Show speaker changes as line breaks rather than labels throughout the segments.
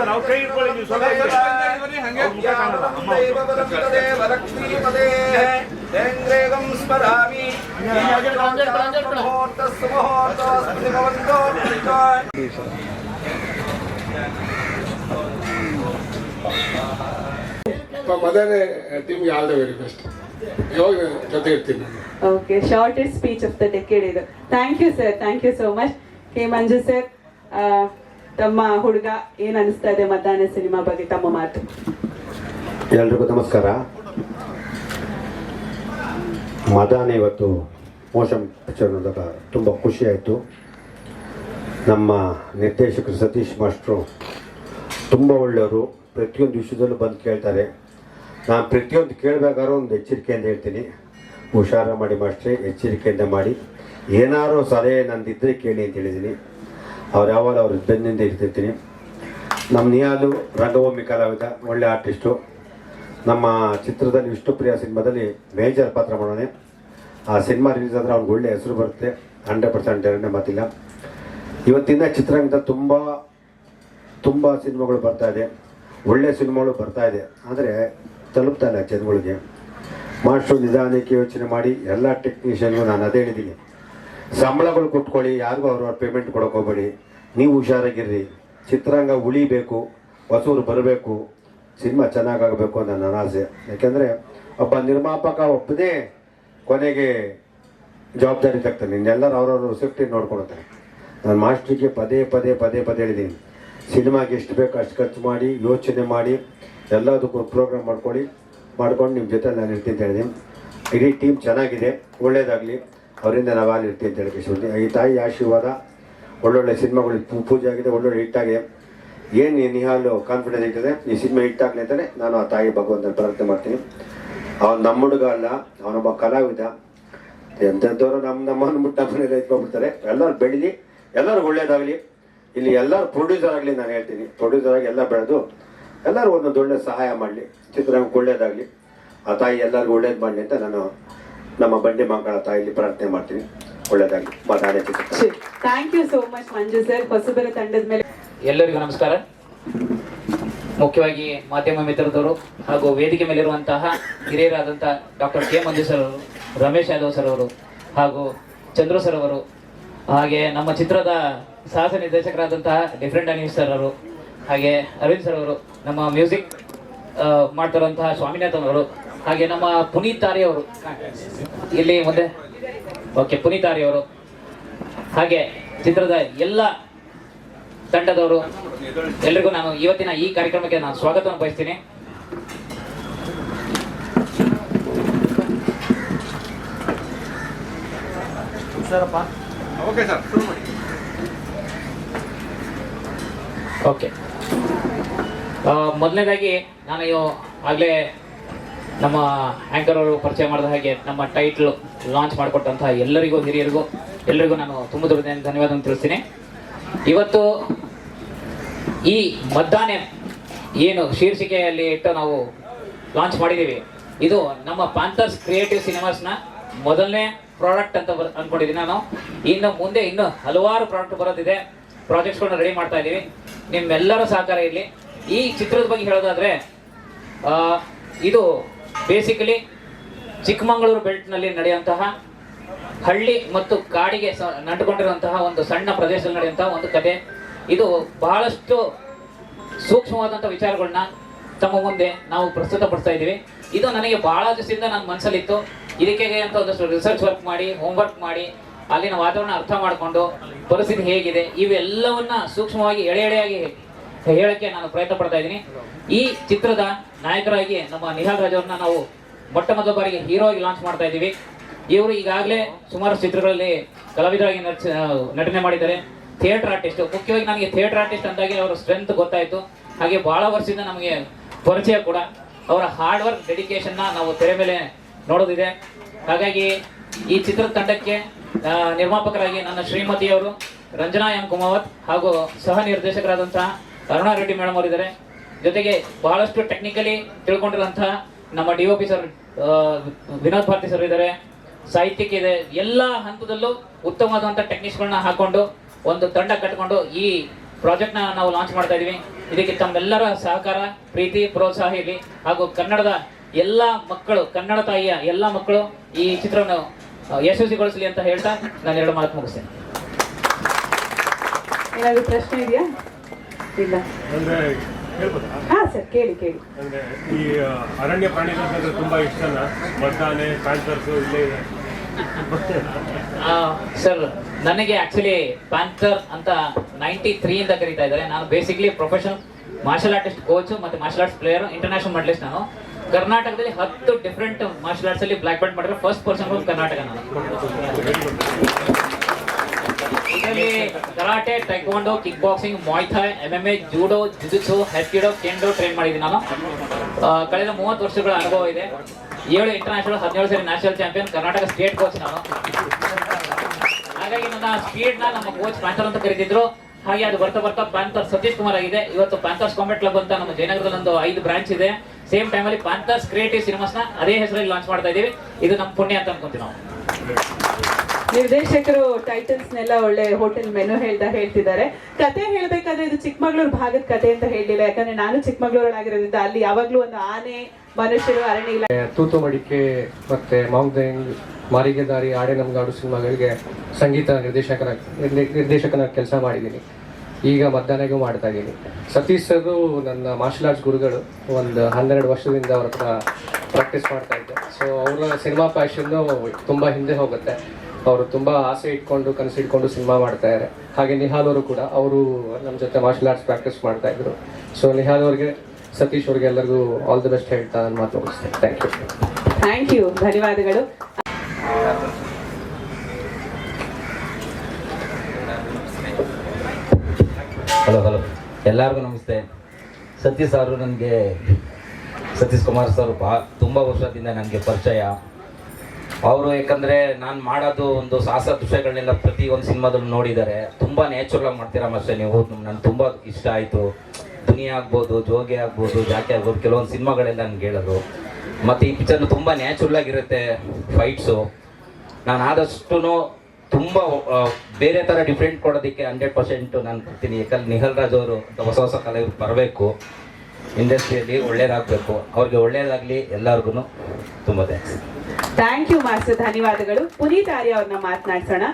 Sir ಅವ್ರ ಕೈ ಇಟ್ಕೊಳ್ಳಿ ನೀವು ಸ್ವಲ್ಪ ಈ ಕಡೆ. ಅವ್ರ ಮುಖ ಕಾಣಲ್ಲ ಅಮ್ಮ ೇಂದ್ರೇಗಂ
ಸ್ಮರಾಮಿ.
ಮದರ್ ಟೀಮ್ಗೆ ಆಲ್ ದ ವೆರಿ ಬೆಸ್ಟ್ ಇವಾಗ ಜೊತೆ ಇರ್ತೀನಿ. ನಾನು
okay shortest speech of the decade ಇದು thank you sir thank you so much K Manju sir ತಮ್ಮ ಹುಡುಗ ಏನ್ ಅನಿಸ್ತಾ ಇದೆ ಮಧ್ಯಾಹ್ನ ಸಿನಿಮಾ ಬಗ್ಗೆ ತಮ್ಮ ಮಾತು?
ಎಲ್ರಿಗೂ ನಮಸ್ಕಾರ. ಮದಾನೆ ಇವತ್ತು ಮೋಷನ್ ಪಿಕ್ಚರ್ ನೋಡಿದಾಗ ತುಂಬ ಖುಷಿಯಾಯಿತು ನಮ್ಮ ನಿರ್ದೇಶಕರು ಸತೀಶ್ ಮಾಸ್ಟ್ರು ತುಂಬ ಒಳ್ಳೆಯವರು. ಪ್ರತಿಯೊಂದು ವಿಷಯದಲ್ಲೂ ಬಂದು ಕೇಳ್ತಾರೆ. ನಾನು ಪ್ರತಿಯೊಂದು ಕೇಳಬೇಕಾದ್ರೂ ಒಂದು ಎಚ್ಚರಿಕೆಯಿಂದ ಹೇಳ್ತೀನಿ. ಹುಷಾರ ಮಾಡಿ ಮಾಸ್ಟ್ರೆ ಎಚ್ಚರಿಕೆಯಿಂದ ಮಾಡಿ. ಏನಾದರೂ ಸಲಹೆ ನಂದಿದ್ದರೆ ಕೇಳಿ ಅಂತ ಹೇಳಿದ್ದೀನಿ. ಅವ್ರು ಯಾವಾಗ ಅವ್ರ ಬೆನ್ನಿಂದ ಇರ್ತಿರ್ತೀನಿ ನಮ್ಮ ನಿಯಾಲು ರಂಗಭೂಮಿ ಕಲಾವಿದ, ಒಳ್ಳೆ ಆರ್ಟಿಸ್ಟು ನಮ್ಮ ಚಿತ್ರದಲ್ಲಿ ವಿಷ್ಣುಪ್ರಿಯ ಸಿನಿಮಾದಲ್ಲಿ ಮೇಜರ್ ಪಾತ್ರ ಮಾಡೋಣ ಆ ಸಿನಿಮಾ ರಿಲೀಸ್ ಆದರೆ ಅವ್ನಿಗೆ ಒಳ್ಳೆ ಹೆಸರು ಬರುತ್ತೆ. ಹಂಡ್ರೆಡ್ ಪರ್ಸೆಂಟ್ ಎರಡನೇ ಮಾತಿಲ್ಲ. ಇವತ್ತಿನ ಚಿತ್ರರಂಗದ ತುಂಬ ತುಂಬ ಸಿನಿಮಾಗಳು ಬರ್ತಾ ಇದೆ. ಒಳ್ಳೆ ಸಿನಿಮಾಗಳು ಬರ್ತಾ ಇದೆ. ಆದರೆ ತಲುಪ್ತಾ ಇಲ್ಲ ಜನಗಳಿಗೆ. ಮಾಸ್ಟ್ರು ನಿಧಾನಕ್ಕೆ ಯೋಚನೆ ಮಾಡಿ ಎಲ್ಲ ಟೆಕ್ನಿಷಿಯನ್ಗೂ ನಾನು ಅದೇ ಹೇಳಿದ್ದೀನಿ. ಸಂಬಳಗಳು ಕೊಟ್ಕೊಳ್ಳಿ ಯಾರಿಗೂ ಅವ್ರವ್ರ ಪೇಮೆಂಟ್ ಕೊಡೋಕೆ ಹೋಗ್ಬೇಡಿ. ನೀವು ಹುಷಾರಾಗಿರ್ರಿ. ಚಿತ್ರರಂಗ ಉಳಿಬೇಕು ಹೊಸೂರು ಬರಬೇಕು, ಸಿನಿಮಾ ಚೆನ್ನಾಗಾಗಬೇಕು ಅನ್ನೋ ನನ್ನ ಆಸೆ. ಯಾಕೆಂದರೆ ಒಬ್ಬ ನಿರ್ಮಾಪಕ ಒಬ್ಬನೇ ಕೊನೆಗೆ ಜವಾಬ್ದಾರಿ ತಗ್ತಾನೆ. ಇನ್ನೆಲ್ಲರೂ ಅವ್ರವ್ರ ಸೇಫ್ಟಿ ನೋಡ್ಕೊಳ್ತಾರೆ. ನಾನು ಮಾಸ್ಟ್ರಿಗೆ ಪದೇ ಪದೇ ಪದೇ ಪದೇ ಹೇಳಿದ್ದೀನಿ. ಸಿನಿಮಾಗೆ ಎಷ್ಟು ಬೇಕು ಅಷ್ಟು ಖರ್ಚು ಮಾಡಿ, ಯೋಚನೆ ಮಾಡಿ, ಎಲ್ಲದಕ್ಕೂ ಪ್ರೋಗ್ರಾಮ್ ಮಾಡ್ಕೊಳ್ಳಿ. ಮಾಡ್ಕೊಂಡು ನಿಮ್ಮ ಜೊತೆ ನಾನು ಇರ್ತೀನಿ ಅಂತ ಹೇಳಿದ್ದೀನಿ. ಇಡೀ ಟೀಮ್ ಚೆನ್ನಾಗಿದೆ. ಒಳ್ಳೇದಾಗಲಿ. ಅವರಿಂದ ನಾವು ಅಲ್ಲಿ ಇರ್ತೀವಿ ಅಂತ ಹೇಳಿ. ಈ ತಾಯಿ ಆಶೀರ್ವಾದ, ಒಳ್ಳೊಳ್ಳೆ ಸಿನಿಮಾಗಳು ಪೂಜೆ ಆಗಿದೆ ಒಳ್ಳೊಳ್ಳೆ ಹಿಟ್ಟಾಗಿದೆ. ಏನು ನಿಹಾಲು ಕಾನ್ಫಿಡೆನ್ಸ್ ಇರ್ತದೆ ಈ ಸಿನಿಮಾ ಹಿಟ್ಟಾಗಲಿ ಅಂತಲೇ ನಾನು ಆ ತಾಯಿ ಭಗವಂತನ ಪ್ರಾರ್ಥನೆ ಮಾಡ್ತೀನಿ. ಅವನು ನಮ್ಮ ಹುಡುಗ ಅಲ್ಲ, ಅವನೊಬ್ಬ ಕಲಾವಿದ. ಎಂಥದ್ದವರು ನಮ್ಮ ನಮ್ಮನ್ನು ಬಿಟ್ಟು ನಮ್ಮನೆಲ್ಲ ಎತ್ಕೊಂಡ್ಬಿಡ್ತಾರೆ ಎಲ್ಲರೂ ಬೆಳೀಲಿ ಎಲ್ಲರೂ ಒಳ್ಳೇದಾಗಲಿ. ಇಲ್ಲಿ ಎಲ್ಲರೂ ಪ್ರೊಡ್ಯೂಸರ್ ಆಗಲಿ ನಾನು ಹೇಳ್ತೀನಿ. ಪ್ರೊಡ್ಯೂಸರ್ ಆಗಿ ಎಲ್ಲ ಬೆಳೆದು ಎಲ್ಲರೂ ಒಂದೊಂದು ಒಳ್ಳೆ ಸಹಾಯ ಮಾಡಲಿ. ಚಿತ್ರರಂಗಕ್ಕೆ ಒಳ್ಳೇದಾಗಲಿ. ಆ ತಾಯಿ ಎಲ್ಲರಿಗೂ ಒಳ್ಳೇದು ಮಾಡಲಿ ಅಂತ ನಾನು ನಮ್ಮ ಬಂಡೆ ಮಂಗಳ ತಾಯಿಲಿ ಪ್ರಾರ್ಥನೆ ಮಾಡ್ತೀನಿ. ಒಳ್ಳೆಯದಾಗಿ ಮಾತಾಡೇ ಚಿತ್ರ
thank you so much Manju sir ಹೊಸಬರ ತಂಡದ ಮೇಲೆ.
ಎಲ್ಲರಿಗೂ ನಮಸ್ಕಾರ. ಮುಖ್ಯವಾಗಿ ಮಾಧ್ಯಮ ಮಿತ್ರದವರು ಹಾಗೂ ವೇದಿಕೆ ಮೇಲಿರುವಂತಹ ಹಿರಿಯರಾದಂತಹ ಡಾಕ್ಟರ್ ಕೆ ಮಂಜು ಸರ್ ಅವರು ರಮೇಶ್ ಯಾದವ್ ಸರ್ ಅವರು ಹಾಗೂ ಚಂದ್ರು ಸರ್ ಅವರು ಹಾಗೆ ನಮ್ಮ ಚಿತ್ರದ ಸಾಹಸ ನಿರ್ದೇಶಕರಾದಂತಹ ಡಿಫ್ರೆಂಟ್ ಅನೀಶ್ ಸರ್ ಅವರು ಹಾಗೆ ಅರವಿಂದ್ ಸರ್ ಅವರು ನಮ್ಮ ಮ್ಯೂಸಿಕ್ ಮಾಡ್ತಾರಂತಹ ಸ್ವಾಮಿನಾಥನ್ ಅವರು ಹಾಗೆ ನಮ್ಮ ಪುನೀತ್ ತಾರಿ ಅವರು. ಇಲ್ಲಿ ಮುಂದೆ. ಓಕೆ ಪುನೀತ್ ತಾರಿ ಅವರು. ಹಾಗೆ ಚಿತ್ರದ ಎಲ್ಲ ತಂಡದವರು ಎಲ್ರಿಗೂ ನಾನು ಇವತ್ತಿನ ಈ ಕಾರ್ಯಕ್ರಮಕ್ಕೆ ನಾನು ಸ್ವಾಗತವನ್ನು ಬಯಸ್ತೀನಿ.
ಓಕೆ ಸರ್ ಶುರು ಮಾಡಿ.
ಓಕೆ ಮೊದಲನೇದಾಗಿ ನಾನು ಆಗಲೇ ನಮ್ಮ ಆ್ಯಂಕರ್ ಅವರು ಪರಿಚಯ ಮಾಡಿದ ಹಾಗೆ ನಮ್ಮ ಟೈಟ್ಲ್ ಲಾಂಚ್ ಮಾಡಿಕೊಟ್ಟಂತಹ ಎಲ್ಲರಿಗೂ, ಹಿರಿಯರಿಗೂ ಎಲ್ಲರಿಗೂ ನಾನು ತುಂಬ ದೊಡ್ಡ ಧನ್ಯವಾದ ತಿಳಿಸ್ತೀನಿ. ಇವತ್ತು ಈ ಮದ್ದಾನೆ ಏನು ಶೀರ್ಷಿಕೆಯಲ್ಲಿ ಇಟ್ಟು ನಾವು ಲಾಂಚ್ ಮಾಡಿದ್ದೀವಿ. ಇದು ನಮ್ಮ ಪ್ಯಾಂಥರ್ಸ್ ಕ್ರಿಯೇಟಿವ್ ಸಿನಿಮಾಸ್ನ ಮೊದಲನೇ ಪ್ರಾಡಕ್ಟ್ ಅಂತ ಬರ್ ಅಂದ್ಕೊಂಡಿದ್ದೀನಿ ನಾನು. ಇನ್ನು ಮುಂದೆ ಇನ್ನು ಹಲವಾರು ಪ್ರಾಡಕ್ಟ್ ಬರೋದಿದೆ. ಪ್ರಾಜೆಕ್ಟ್ಸ್ಗಳನ್ನ ರೆಡಿ ಮಾಡ್ತಾ ಇದ್ದೀವಿ. ನಿಮ್ಮೆಲ್ಲರ ಸಹಕಾರ ಇರಲಿ. ಈ ಚಿತ್ರದ ಬಗ್ಗೆ ಹೇಳೋದಾದ್ರೆ ಇದು ಬೇಸಿಕಲಿ ಚಿಕ್ಕಮಗಳೂರು ಬೆಲ್ಟ್ನಲ್ಲಿ ನಡೆಯುವಂತಹ ಹಳ್ಳಿ ಮತ್ತು ಕಾಡಿಗೆ ನಂಟುಕೊಂಡಿರುವಂತಹ ಒಂದು ಸಣ್ಣ ಪ್ರದೇಶದಲ್ಲಿ ನಡೆಯುವಂತಹ ಒಂದು ಕತೆ ಇದು ಬಹಳಷ್ಟು ಸೂಕ್ಷ್ಮವಾದಂಥ ವಿಚಾರಗಳನ್ನ ತಮ್ಮ ಮುಂದೆ ನಾವು ಪ್ರಸ್ತುತಪಡಿಸ್ತಾ ಇದ್ದೀವಿ. ಇದು ನನಗೆ ಬಹಳ ದಿವಸದಿಂದ ನನ್ನ ಮನಸ್ಸಲ್ಲಿತ್ತು. ಇದಕ್ಕೆ ಅಂತ ಒಂದಷ್ಟು ರಿಸರ್ಚ್ ವರ್ಕ್ ಮಾಡಿ ಹೋಮ್ವರ್ಕ್ ಮಾಡಿ, ಅಲ್ಲಿನ ವಾತಾವರಣ ಅರ್ಥ ಮಾಡಿಕೊಂಡು ಪರಿಸ್ಥಿತಿ ಹೇಗಿದೆ, ಇವೆಲ್ಲವನ್ನ ಸೂಕ್ಷ್ಮವಾಗಿ ಎಳೆ ಎಳೆಯಾಗಿ ಹೇಳಕ್ಕೆ ನಾನು ಪ್ರಯತ್ನ ಪಡ್ತಾ ಇದ್ದೀನಿ. ಈ ಚಿತ್ರದ ನಾಯಕರಾಗಿ ನಮ್ಮ ನಿಹಾಲ್ ರಾಜ್ ಅವ್ರನ್ನ ನಾವು ಮೊಟ್ಟ ಮೊದಲ ಬಾರಿಗೆ ಹೀರೋ ಆಗಿ ಲಾಂಚ್ ಮಾಡ್ತಾ ಇದ್ದೀವಿ. ಇವರು ಈಗಾಗಲೇ ಸುಮಾರು ಚಿತ್ರಗಳಲ್ಲಿ ಕಲಾವಿದರಾಗಿ ನಟ ನಟನೆ ಮಾಡಿದ್ದಾರೆ. Theatre artist. ಮುಖ್ಯವಾಗಿ ನನಗೆ ಥಿಯೇಟರ್ ಆರ್ಟಿಸ್ಟ್ ಅಂದಾಗೆ ಅವರ ಸ್ಟ್ರೆಂತ್ ಗೊತ್ತಾಯಿತು. ಹಾಗೆ ಬಹಳ ವರ್ಷದಿಂದ ನಮಗೆ ಪರಿಚಯ ಕೂಡ. ಅವರ ಹಾರ್ಡ್ ವರ್ಕ್ ಡೆಡಿಕೇಶನ್ನ ನಾವು ತೆರೆ ಮೇಲೆ ನೋಡೋದಿದೆ. ಹಾಗಾಗಿ ಈ ಚಿತ್ರದ ತಂಡಕ್ಕೆ ನಿರ್ಮಾಪಕರಾಗಿ ನನ್ನ ಶ್ರೀಮತಿಯವರು ರಂಜನಾ ಎಂ ಕುಮಾವತ್ ಹಾಗೂ ಸಹ ನಿರ್ದೇಶಕರಾದಂತಹ ಅರುಣಾ ರೆಡ್ಡಿ ಮೇಡಮ್ ಅವರಿದ್ದಾರೆ. ಜೊತೆಗೆ ಬಹಳಷ್ಟು ಟೆಕ್ನಿಕಲಿ ತಿಳ್ಕೊಂಡಿರುವಂತಹ ನಮ್ಮ D O P sir Vinod Bharathi sir ಇದ್ದಾರೆ. ಸಾಹಿತ್ಯಕ್ಕೆ ಇದೆ. ಎಲ್ಲ ಹಂತದಲ್ಲೂ ಉತ್ತಮವಾದಂಥ ಟೆಕ್ನಿಕ್ಸ್ಗಳನ್ನ ಹಾಕೊಂಡು ಒಂದು ತಂಡ ಕಟ್ಕೊಂಡು ಈ ಪ್ರಾಜೆಕ್ಟ್ನ ನಾವು ಲಾಂಚ್ ಮಾಡ್ತಾ ಇದ್ದೀವಿ ಇದಕ್ಕೆ ತಮ್ಮೆಲ್ಲರ ಸಹಕಾರ ಪ್ರೀತಿ ಪ್ರೋತ್ಸಾಹ ಇರಲಿ. ಹಾಗೂ ಕನ್ನಡದ ಎಲ್ಲ ಮಕ್ಕಳು ಕನ್ನಡ ತಾಯಿಯ ಎಲ್ಲ ಮಕ್ಕಳು ಈ ಚಿತ್ರವನ್ನು ಯಶಸ್ವಿಗೊಳಿಸಲಿ ಅಂತ ಹೇಳ್ತಾ ನಾನು ಎರಡು ಮಾತು ಮುಗಿಸ್ತೇನೆ.
ಏನಾದರೂ ಪ್ರಶ್ನೆ ಇದೆಯಾ? ಇಲ್ಲ. ಹಾ ಸರ್ ಕೇಳಿ ಕೇಳಿ.
ಅಂದ್ರೆ ಈ ಅರಣ್ಯ ಪ್ರಾಣಿಗಳು ಅಂದ್ರೆ ತುಂಬಾ ಇಷ್ಟನ? ಮದ್ದಾನೆ ಪ್ಯಾಂಥರ್ಸ್ ಇಲ್ಲೇ ಇದೆ.
ಸರ್ ನನಗೆ ಆಕ್ಚುಲಿ ಪ್ಯಾಂಥರ್ ಅಂತ ನೈಂಟಿ ತ್ರೀ ಇಂದ ಕರೀತಾ ಇದ್ದಾರೆ. ನಾನು basically professional martial artist coach ಮತ್ತೆ martial arts player international medalist ನಾನು. ಕರ್ನಾಟಕದಲ್ಲಿ ಹತ್ತು ಡಿಫ್ರೆಂಟ್ ಮಾರ್ಷಲ್ ಆರ್ಟ್ಸ್ ಅಲ್ಲಿ ಬ್ಲಾಕ್ ಬೆಲ್ಟ್ ಮಾಡಿದ್ರೆ ಫಸ್ಟ್ ಪರ್ಸನ್ ಕರ್ನಾಟಕ ನಾನು. Karate, taekwondo kick boxing muay thai M M A, judo, jujutsu, hapkido, kendo train ಮಾಡಿದ್ದೀನಿ ನಾನು. ಕಳೆದ ಮೂವತ್ತು ವರ್ಷಗಳ ಅನುಭವ ಇದೆ. ಏಳು ಇಂಟರ್ನ್ಯಾಷನಲ್ ಹದಿನೇಳು ಸರಿ national champion Karnataka state coach ನಾನು. ಹಾಗಾಗಿ ನನ್ನ ಸ್ಪೀಡ್ನ ನಮ್ಮ ಕೋಚ್ ಪ್ಯಾಂಥರ್ ಅಂತ ಕರೀತಿದ್ರು. ಹಾಗೆ ಅದು ಬರ್ತಾ ಬರ್ತಾ ಪ್ಯಾಂಥರ್ ಸತೀಶ್ ಕುಮಾರ್ ಆಗಿದೆ. ಇವತ್ತು ಪ್ಯಾಂಥರ್ಸ್ ಕಾಂಬೆಟ್ ಕ್ಲಬ್ ಅಂತ ನಮ್ಮ ಜಯನಗರದಲ್ಲಿ ಒಂದು ಐದು ಬ್ರಾಂಚ್ ಇದೆ. ಸೇಮ್ ಟೈಮಲ್ಲಿ ಪ್ಯಾಂಥರ್ಸ್ ಕ್ರಿಯೇಟಿವ್ ಸಿನಿಮಾಸ್ನ ಅದೇ ಹೆಸರಲ್ಲಿ ಲಾಂಚ್ ಮಾಡ್ತಾ ಇದ್ದೀವಿ. ಇದು ನಮ್ಮ ಪುಣ್ಯ ಅಂತ ಅನ್ಕೊಂತೀವಿ ನಾವು.
ನಿರ್ದೇಶಕರು ಟೈಟಲ್ಸ್ ನೆಲ್ಲ ಒಳ್ಳೆ ಹೋಟೆಲ್ ಮೆನು ಹೇಳ್ತಾ ಹೇಳ್ತಿದ್ದಾರೆ. ಕತೆ ಹೇಳ್ಬೇಕಾದ್ರೆ ಇದು ಚಿಕ್ಕಮಗಳೂರು ಭಾಗದ ಕತೆ ಅಂತ ಹೇಳಿಲ್ಲ ಯಾಕಂದ್ರೆ ನಾನು ಚಿಕ್ಕಮಗಳೂರಲ್ಲಾಗಿರೋದ್ರಿಂದ ಅಲ್ಲಿ ಯಾವಾಗ್ಲೂ ಒಂದು ಆನೆ, ಮನುಷ್ಯರು, ಅರಣ್ಯ ಇಲ್ಲ
ತೂತು ಮಡಿಕೆ ಮತ್ತೆ ಮೌಂಟೇನ್ ಮಾರಿಗೆ ದಾರಿ ಆಡೆ ನಮ್ಗಾಡು ಸಿನಿಮಾಗಳಿಗೆ ಸಂಗೀತ ನಿರ್ದೇಶಕರ, ನಿರ್ದೇ- ನಿರ್ದೇಶಕನ ಕೆಲಸ ಮಾಡಿದ್ದೀನಿ. ಈಗ ಮಧ್ಯಾಹ್ನಗೂ ಮಾಡ್ತಾ ಇದ್ದೀನಿ. ಸತೀಶ್ ಸರ್ ನನ್ನ ಮಾರ್ಷಲ್ ಆರ್ಟ್ಸ್ ಗುರುಗಳು. ಒಂದು ಹನ್ನೆರಡು ವರ್ಷದಿಂದ ಅವ್ರ ಹತ್ರ ಪ್ರಾಕ್ಟೀಸ್ ಮಾಡ್ತಾ ಇದ್ದೆ. ಸೊ ಅವರ ಸಿನಿಮಾ ಪ್ಯಾಷನ್ನು ತುಂಬ ಹಿಂದೆ ಹೋಗುತ್ತೆ. ಅವರು ತುಂಬ ಆಸೆ ಇಟ್ಕೊಂಡು ಕನಸು ಇಟ್ಕೊಂಡು ಸಿನಿಮಾ ಮಾಡ್ತಾ ಇದ್ದಾರೆ ಹಾಗೆ ನಿಹಾಲ್ ಅವರು ಕೂಡ ಅವರು ನಮ್ಮ ಜೊತೆ ಮಾರ್ಷಲ್ ಆರ್ಟ್ಸ್ ಪ್ರಾಕ್ಟೀಸ್ ಮಾಡ್ತಾ ಇದ್ರು. ಸೊ ನಿಹಾಲ್ ಅವರಿಗೆ ಸತೀಶ್ ಅವ್ರಿಗೆ ಎಲ್ಲರಿಗೂ ಆಲ್ ದಿ ಬೆಸ್ಟ್ ಹೇಳ್ತಾ ನಾನು ಮಾತು ಮುಗಿಸ್ತೇನೆ. ಥ್ಯಾಂಕ್ ಯು
ಥ್ಯಾಂಕ್ ಯು ಧನ್ಯವಾದಗಳು.
ಹಲೋ ಹಲೋ ಎಲ್ಲರಿಗೂ ನಮಸ್ತೆ. ಸತೀಶ್ ಅವರು ನನಗೆ ಸತೀಶ್ ಕುಮಾರ್ ಸರ್ ಬಾ ತುಂಬ ವರ್ಷದಿಂದ ನನಗೆ ಪರಿಚಯ. ಅವರು ಯಾಕಂದರೆ ನಾನು ಮಾಡೋದು ಒಂದು ಸಾಹಸ ದೃಶ್ಯಗಳನ್ನೆಲ್ಲ ಪ್ರತಿ ಒಂದು ಸಿನಿಮಾದಲ್ಲಿ ನೋಡಿದ್ದಾರೆ. ತುಂಬ ನ್ಯಾಚುರಲ್ ಮಾಡ್ತೀರಾ ಮಾಸ್ಟರ್ ನೀವು? ನನಗೆ ತುಂಬ ಇಷ್ಟ ಆಯಿತು. ದುನಿಯಾ ಆಗ್ಬೋದು, ಜೋಗಿ ಆಗ್ಬೋದು, ಜಾಕಿ ಆಗ್ಬೋದು, ಕೆಲವೊಂದು ಸಿನಿಮಾಗಳೆಲ್ಲ ನನಗೆ ಹೇಳೋದು ಮತ್ತು ಈ ಪಿಕ್ಚರ್ನು ತುಂಬ ನ್ಯಾಚುರಲ್ ಆಗಿರುತ್ತೆ ಫೈಟ್ಸು ನಾನು ಆದಷ್ಟು ತುಂಬ ಬೇರೆ ಥರ ಡಿಫ್ರೆಂಟ್ ಕೊಡೋದಕ್ಕೆ ಹಂಡ್ರೆಡ್ ಪರ್ಸೆಂಟು ನಾನು ಬರ್ತೀನಿ. ಯಾಕಂದ್ರೆ ನಿಹಲ್ ರಾಜ್ ಅವರು ಹೊಸ ಹೊಸ ಕಲೆಯವರು ಬರಬೇಕು. ಇಂಡಸ್ಟ್ರಿಯಲ್ಲಿ ಒಳ್ಳೇದಾಗಬೇಕು. ಅವ್ರಿಗೆ ಒಳ್ಳೇದಾಗಲಿ ಎಲ್ಲರಿಗೂ ತುಂಬ ಥ್ಯಾಂಕ್ಸ್
ಥ್ಯಾಂಕ್ ಯು ಮಾಸ್ಟರ್ ಧನ್ಯವಾದಗಳು. ಪುನೀತ್ ಆರ್ಯ ಅವ್ರನ್ನ ಮಾತನಾಡ್ಸೋಣ.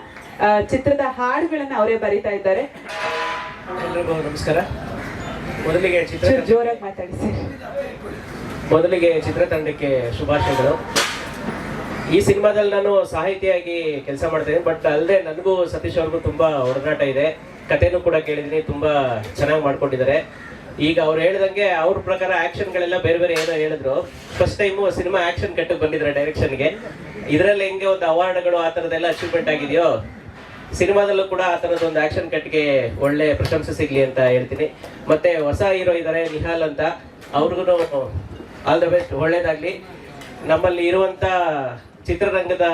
ಚಿತ್ರದ ಹಾಡುಗಳನ್ನ ಅವರೇ ಬರಿತಾ ಇದ್ದಾರೆ.
ನಮಸ್ಕಾರ. ಮೊದಲಿಗೆ ಚಿತ್ರ
ಜೋರಾಗಿ ಮಾತಾಡಿ ಸರ್
ಮೊದಲಿಗೆ ಚಿತ್ರತಂಡಕ್ಕೆ ಶುಭಾಶಯಗಳು. ಈ ಸಿನಿಮಾದಲ್ಲಿ ನಾನು ಸಾಹಿತಿಯಾಗಿ ಕೆಲಸ ಮಾಡ್ತೇನೆ ಬಟ್ ಅಲ್ಲದೆ ನನಗೂ ಸತೀಶ್ ಅವ್ರಿಗೂ ತುಂಬಾ ಒಡನಾಟ ಇದೆ. ಕಥೆನೂ ಕೂಡ ಕೇಳಿದ್ದೀನಿ ತುಂಬಾ ಚೆನ್ನಾಗಿ ಮಾಡ್ಕೊಂಡಿದ್ದಾರೆ. ಈಗ ಅವ್ರು ಹೇಳ್ದಂಗೆ ಅವ್ರ ಪ್ರಕಾರ ಆಕ್ಷನ್ಗಳೆಲ್ಲ ಬೇರೆ ಬೇರೆ ಏನೋ ಹೇಳಿದ್ರು. ಫಸ್ಟ್ ಟೈಮು ಸಿನಿಮಾ ಆಕ್ಷನ್ ಕಟ್ಟಕ್ಕೆ ಬಂದಿದ್ರೆ ಡೈರೆಕ್ಷನ್ಗೆ ಇದರಲ್ಲಿ ಹೆಂಗೆ ಒಂದು ಅವಾರ್ಡ್ಗಳು ಆ ಥರದ್ದೆಲ್ಲ ಅಚೀವ್ಮೆಂಟ್ ಆಗಿದೆಯೋ? ಸಿನಿಮಾದಲ್ಲೂ ಕೂಡ ಆ ಥರದ ಒಂದು ಆಕ್ಷನ್ ಕಟ್ಗೆ ಒಳ್ಳೆ ಪ್ರಶಂಸೆ ಸಿಗ್ಲಿ ಅಂತ ಹೇಳ್ತೀನಿ. ಮತ್ತೆ ಹೊಸ ಹೀರೋ ಇದ್ದಾರೆ ನಿಹಾಲ್ ಅಂತ. ಅವ್ರಿಗೂ ಆಲ್ ದ ಬೆಸ್ಟ್ ಒಳ್ಳೇದಾಗ್ಲಿ. ನಮ್ಮಲ್ಲಿ ಇರುವಂತ ಚಿತ್ರರಂಗದ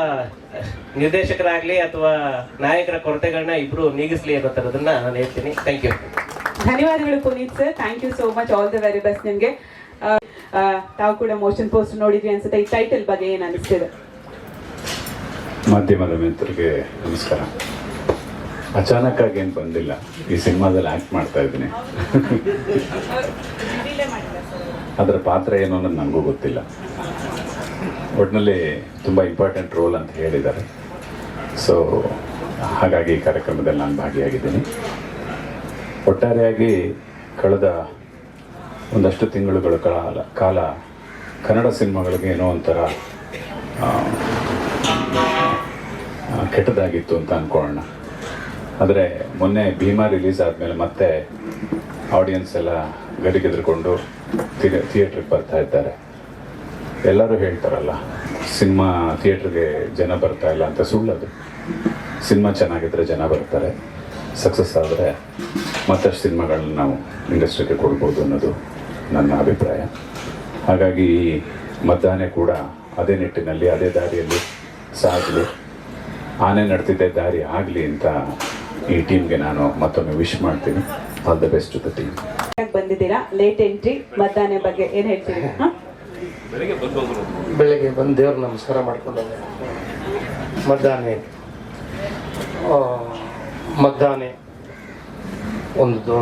ನಿರ್ದೇಶಕರಾಗ್ಲಿ ಅಥವಾ ನಾಯಕರ ಕೊರತೆಗಳನ್ನ ಇಬ್ರು ನೀಗಿಸ್ಲಿ ಅನ್ನೋ ಥರದನ್ನ ನಾನು ಹೇಳ್ತೀನಿ. ಥ್ಯಾಂಕ್ ಯು
ಧನ್ಯವಾದಗಳು Puneeth sir. Thank you so much all the very best ನಿಮ್ಗೆ. ತಾವು ಕೂಡ ಮೋಷನ್ ಪೋಸ್ಟ್ ನೋಡಿದ್ವಿ ಅನ್ಸುತ್ತೆ. ಈ ಟೈಟಲ್ ಬಗ್ಗೆ ಏನು ಅನಿಸ್ತಿದೆ?
ಮಾಧ್ಯಮದ ಮಿತ್ರರಿಗೆ ನಮಸ್ಕಾರ. ಅಚಾನಕ್ ಆಗಿ ಏನು ಬಂದಿಲ್ಲ. ಈ ಸಿನಿಮಾದಲ್ಲಿ ಆಕ್ಟ್ ಮಾಡ್ತಾ ಇದ್ದೀನಿ. ಅದರ ಪಾತ್ರ ಏನು ಅನ್ನೋದು ನನಗೂ ಗೊತ್ತಿಲ್ಲ. ಒಟ್ಟಿನಲ್ಲಿ ತುಂಬ ಇಂಪಾರ್ಟೆಂಟ್ ರೋಲ್ ಅಂತ ಹೇಳಿದ್ದಾರೆ. ಸೊ ಹಾಗಾಗಿ ಈ ಕಾರ್ಯಕ್ರಮದಲ್ಲಿ ನಾನು ಭಾಗಿಯಾಗಿದ್ದೀನಿ. ಒಟ್ಟಾರೆಯಾಗಿ ಕಳೆದ ಒಂದಷ್ಟು ತಿಂಗಳುಗಳ ಕಾಲ ಕಾಲ ಕನ್ನಡ ಸಿನಿಮಾಗಳಿಗೆ ಏನೋ ಒಂಥರ ಕೆಟ್ಟದಾಗಿತ್ತು ಅಂತ ಅನ್ಕೊಳ್ಳೋಣ. ಆದರೆ ಮೊನ್ನೆ ಭೀಮಾ ರಿಲೀಸ್ ಆದಮೇಲೆ ಮತ್ತೆ ಆಡಿಯನ್ಸ್ ಎಲ್ಲ ಗರಿಗೆದ್ರುಕೊಂಡು ಥಿಯೇಟ್ರಿಗೆ ಬರ್ತಾ ಇದ್ದಾರೆ. ಎಲ್ಲರೂ ಹೇಳ್ತಾರಲ್ಲ, ಸಿನಿಮಾ ಥಿಯೇಟ್ರಿಗೆ ಜನ ಬರ್ತಾ ಇಲ್ಲ ಅಂತ ಸುಳ್ಳದು. ಸಿನಿಮಾ ಚೆನ್ನಾಗಿದ್ದರೆ ಜನ ಬರ್ತಾರೆ, ಸಕ್ಸಸ್ ಆದರೆ ಮತ್ತಷ್ಟು ಸಿನಿಮಾಗಳನ್ನು ನಾವು ಇಂಡಸ್ಟ್ರಿಗೆ ಕೊಡ್ಬೋದು ಅನ್ನೋದು ನನ್ನ ಅಭಿಪ್ರಾಯ. ಹಾಗಾಗಿ ಈ ಮತದಾನ ಕೂಡ ಅದೇ ನಿಟ್ಟಿನಲ್ಲಿ ಅದೇ ದಾರಿಯಲ್ಲಿ ಸಾಗಲಿ. ಆನೆ ನಡೆದಿದ್ದೆ ದಾರಿ ಆಗಲಿ ಅಂತ ಈ ಟೀಮ್ಗೆ ನಾನು ಮತ್ತೊಮ್ಮೆ ವಿಶ್ ಮಾಡ್ತೀನಿ. All the best to the team
ಬಂದಿದ್ದೀರಾ? ಲೇಟ್ ಎಂಟ್ರಿ ಮತದಾನ ಬಗ್ಗೆ ಏನ್ ಹೇಳ್ತೀರಿ? ಬೆಳಿಗ್ಗೆ
ಬೆಳಗ್ಗೆ ಬಂದು ದೇವ್ರ ನಮಸ್ಕಾರ ಮಾಡ್ಕೊಂಡು ಮತದಾನೆ ಮತದಾನೆ
ಒಂದು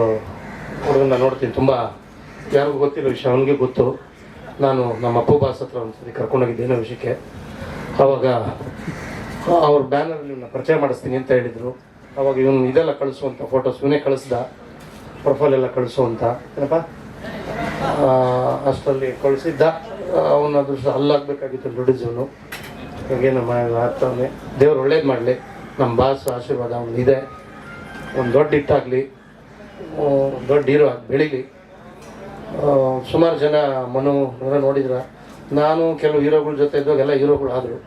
ಹುಡುಗನ ನೋಡ್ತೀನಿ. ತುಂಬ ಯಾರಿಗೂ ಗೊತ್ತಿರೋ ವಿಷಯ, ಅವನಿಗೆ ಗೊತ್ತು. ನಾನು ನಮ್ಮ ಅಪ್ಪು ಬಾಸ್ ಹತ್ರ ಒಂದ್ಸರಿ ಕರ್ಕೊಂಡೋಗಿದ್ದೆ ಏನೋ ವಿಷಯಕ್ಕೆ. ಆವಾಗ ಅವ್ರ ಬ್ಯಾನರ್ ಇವನ್ನ ಪರಿಚಯ ಮಾಡಿಸ್ತೀನಿ ಅಂತ ಹೇಳಿದರು. ಅವಾಗ ಇವನು ಇದೆಲ್ಲ ಕಳಿಸುವಂಥ ಫೋಟೋಸ್ ಇವನೇ ಕಳಿಸ್ದ. ಪ್ರೊಫೈಲ್ ಎಲ್ಲ ಕಳಿಸು ಅಂತ. ಏನಪ್ಪ? ಅಷ್ಟರಲ್ಲಿ ಕಳಿಸಿದ್ದ. ಅವನ ಅದೃಷ್ಟ ಅಲ್ಲಾಗಬೇಕಾಗಿತ್ತು ಹಾಗೆ ನಮ್ಮ ಆಗ್ತಾವನೆ. ದೇವ್ರು ಒಳ್ಳೇದು ಮಾಡಲಿ. ನಮ್ಮ ಬಾಸ್ ಆಶೀರ್ವಾದ ಅವನಿದೆ ಒಂದು ದೊಡ್ಡ ಹಿಟ್ಟಾಗಲಿ ದೊಡ್ಡ ಹೀರೋ ಆಗಿ ಬೆಳೀಲಿ. ಸುಮಾರು ಜನ ಮನು ನೋಡಿದ್ರ. ನಾನು ಕೆಲವು ಹೀರೋಗಳ ಜೊತೆ ಇದ್ದಾಗ ಎಲ್ಲ ಹೀರೋಗಳು ಆದರು.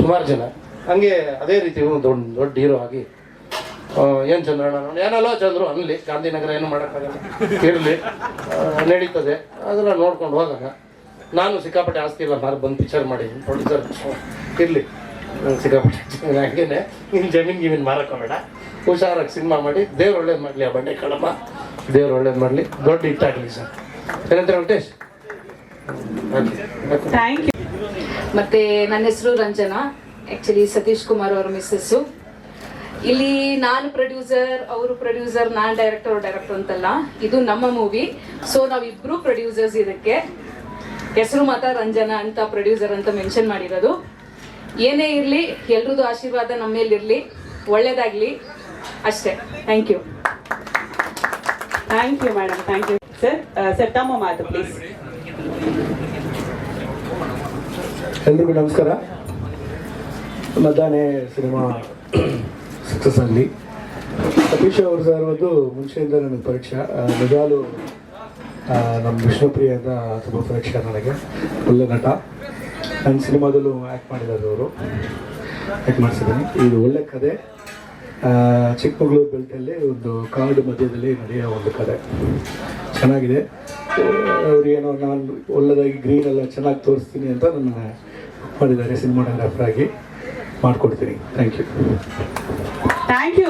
ಸುಮಾರು ಜನ. ಹಂಗೆ ಅದೇ ರೀತಿ ದೊಡ್ಡ ದೊಡ್ಡ ಹೀರೋ ಆಗಿ. ಏನು ಚಂದ್ರಣ್ಣ ನಾನು? ಏನಲ್ಲ ಚಂದ್ರು ಅನ್ಲಿ. ಗಾಂಧಿನಗರ ಏನು ಮಾಡೋಕ್ಕಾಗಲ್ಲ. ಇರಲಿ. ನಡೀತದೆ. ಅದೆಲ್ಲ ನೋಡ್ಕೊಂಡು ಹೋದಾಗ ನಾನು ಸಿಕ್ಕಾಪಟ್ಟೆ ಆಸ್ತಿ ಇಲ್ಲ. ಮಾರು ಬಂದು ಪಿಕ್ಚರ್ ಮಾಡಿ. ಪ್ರೊಡ್ಯೂಸರ್ ಇರಲಿ. ಸಿಕ್ಕಾಪಟ್ಟೆ ಹಂಗೇನೆ ನಿನ್ನ ಜಮೀನು ಗಿಮೀನು ಮಾರಕ್ಕೋಬೇಡ ಹುಷಾರಾಗಿ ಸಿನಿಮಾ ಮಾಡಿ, ದೇವ್ರು ಒಳ್ಳೇದು ಮಾಡಲಿ ಆ ಬಂಡೆ ಕಡಮ್ಮ ದೇವ್ರು ಒಳ್ಳೇದು ಮಾಡಲಿ. ದೊಡ್ಡ ಹಿಟ್ಟಾಗಲಿ ಸರ್. ಏನಂತಾರೆ ವೆಂಕಟೇಶ್?
ಥ್ಯಾಂಕ್ ಯು
ಮತ್ತೆ ನನ್ನ ಹೆಸರು ರಂಜನಾ. ಆ್ಯಕ್ಚುಲಿ ಸತೀಶ್ ಕುಮಾರ್ ಅವರ ಮಿಸ್ಸಸ್ಸು. ಇಲ್ಲಿ ನಾನು ಪ್ರೊಡ್ಯೂಸರ್ ಅವರು ಪ್ರೊಡ್ಯೂಸರ್ ನಾನು ಡೈರೆಕ್ಟರ್ ಡೈರೆಕ್ಟರ್ ಅಂತಲ್ಲ. ಇದು ನಮ್ಮ ಮೂವಿ ಸೊ ನಾವಿಬ್ರು ಪ್ರೊಡ್ಯೂಸರ್ಸ್ ಇದಕ್ಕೆ. ಹೆಸರು ಮಾತ್ರ ರಂಜನಾ ಅಂತ ಪ್ರೊಡ್ಯೂಸರ್ ಅಂತ ಮೆನ್ಷನ್ ಮಾಡಿರೋದು. ಏನೇ ಇರಲಿ, ಎಲ್ರದ್ದು ಆಶೀರ್ವಾದ ನಮ್ಮ ಮೇಲಿರಲಿ ಒಳ್ಳೇದಾಗ್ಲಿ. ಅಷ್ಟೇ. Thank you
thank you madam thank you sir sir ತಮ್ಮ ಮಾತು ಪ್ಲೀಸ್
ಎಲ್ರಿಗೂ ನಮಸ್ಕಾರ. ಮಧ್ಯಾಹ್ನ ಸಿನಿಮಾ ಸಕ್ಸಸ್ ಆಗಲಿ ಸತೀಶ್ ಅವರು ಸರ್ ಒಂದು ಮುಂಚೆಯಿಂದ ನನಗೆ ಪರೀಕ್ಷೆ ನಿಜಾಲು ನಮ್ಮ ವಿಷ್ಣುಪ್ರಿಯ ಅಂತ ತುಂಬ ಪರೀಕ್ಷೆ ನನಗೆ. ಒಳ್ಳೆ ನಟ. ನನ್ನ ಸಿನಿಮಾದಲ್ಲೂ ಆ್ಯಕ್ಟ್ ಮಾಡಿದ್ದಾರೆ ಅವರು. ಆ್ಯಕ್ಟ್ ಮಾಡಿಸಿದ್ದೀನಿ. ಇದು ಒಳ್ಳೆ ಕತೆ. ಚಿಕ್ಕಮಗಳೂರು ಬೆಲ್ಟಲ್ಲಿ ಒಂದು ಕಾಡು ಮಧ್ಯದಲ್ಲಿ ನಡೆಯೋ ಒಂದು ಕಡೆ. ಚೆನ್ನಾಗಿದೆ. ಅವರೇನೋ ನಾನು ಒಳ್ಳೆದಾಗಿ ಗ್ರೀನ್ ಎಲ್ಲ ಚೆನ್ನಾಗಿ ತೋರಿಸ್ತೀನಿ ಅಂತ ನನ್ನ ಮಾಡಿದ್ದಾರೆ ಸಿನಿಮಾಟೋಗ್ರಾಫರ್ ಆಗಿ ಮಾಡಿಕೊಡ್ತೀನಿ. Thank you
thank you